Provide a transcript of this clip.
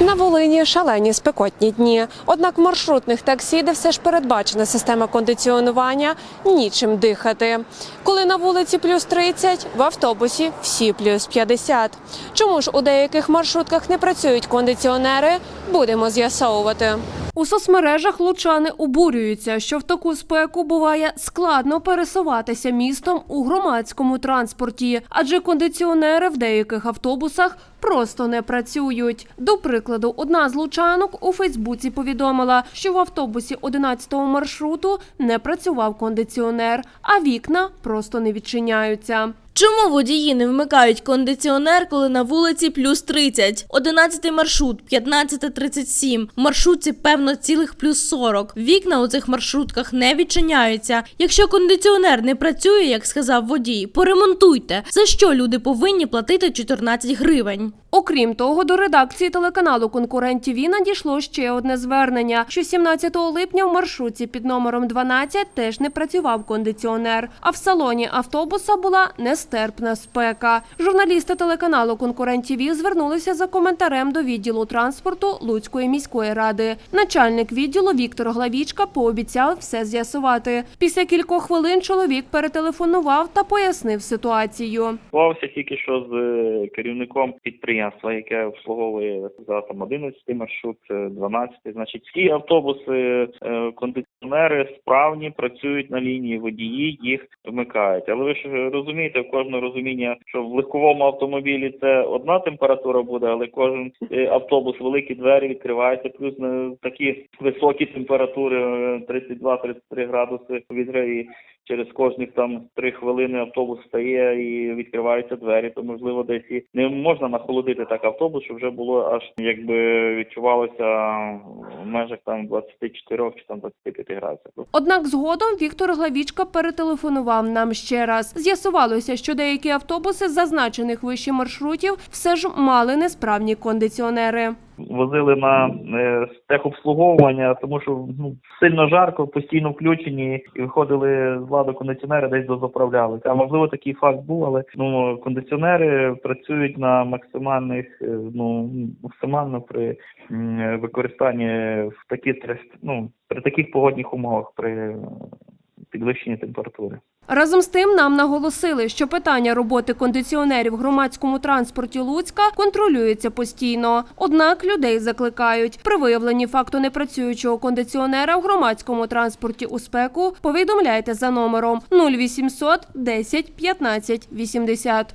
На Волині шалені спекотні дні. Однак маршрутних таксі, де все ж передбачена система кондиціонування, нічим дихати. Коли на вулиці плюс 30, в автобусі всі плюс 50. Чому ж у деяких маршрутках не працюють кондиціонери, будемо з'ясовувати. У соцмережах лучани обурюються, що в таку спеку буває складно пересуватися містом у громадському транспорті, адже кондиціонери в деяких автобусах просто не працюють. До прикладу, одна з лучанок у Фейсбуці повідомила, що в автобусі 11-го маршруту не працював кондиціонер, а вікна просто не відчиняються. Чому водії не вмикають кондиціонер, коли на вулиці плюс 30? 11 маршрут, 15.37. В маршрутці, певно, цілих плюс 40. Вікна у цих маршрутках не відчиняються. Якщо кондиціонер не працює, як сказав водій, поремонтуйте. За що люди повинні платити 14 гривень? Окрім того, до редакції телеканалу Конкурент ТВ надійшло ще одне звернення, що 17 липня в маршрутці під номером 12 теж не працював кондиціонер, а в салоні автобуса була нестерпна спека. Журналісти телеканалу Конкурент ТВ звернулися за коментарем до відділу транспорту Луцької міської ради. Начальник відділу Віктор Главічка пообіцяв все з'ясувати. Після кількох хвилин чоловік перетелефонував та пояснив ситуацію. Спілкувався тільки що з е, керівником підприємства, яке обслуговує за там 11 маршрут, е, 12. Значить, всі автобуси, е, кондиціонери справні працюють на лінії, водії їх вмикають. Але ви ж розумієте, в кожного розуміння, що в легковому автомобілі це одна температура буде, але кожен е, автобус, великі двері відкриваються, плюс на такі високі температури, е, 32-33 градуси відграє. Через кожних там три хвилини автобус стає і відкриваються двері, то можливо десь і не можна нахолодити так автобус, щоб вже було аж якби відчувалося в межах там 24 чи там 25 градусів. Однак згодом Віктор Главічка перетелефонував нам ще раз. З'ясувалося, що деякі автобуси зазначених вище маршрутів все ж мали несправні кондиціонери. Возили на е, техобслуговування, тому що ну сильно жарко, постійно включені і виходили з ладу кондиціонери, десь дозаправлялися. А можливо такий факт був, але ну кондиціонери працюють на максимальних, е, ну максимально при використанні в такі ну, при таких погодних умовах при підвищенні температури. Разом з тим нам наголосили, що питання роботи кондиціонерів в громадському транспорті Луцька контролюється постійно. Однак людей закликають при виявленні факту непрацюючого кондиціонера в громадському транспорті у спеку повідомляйте за номером 0800 10 15 80.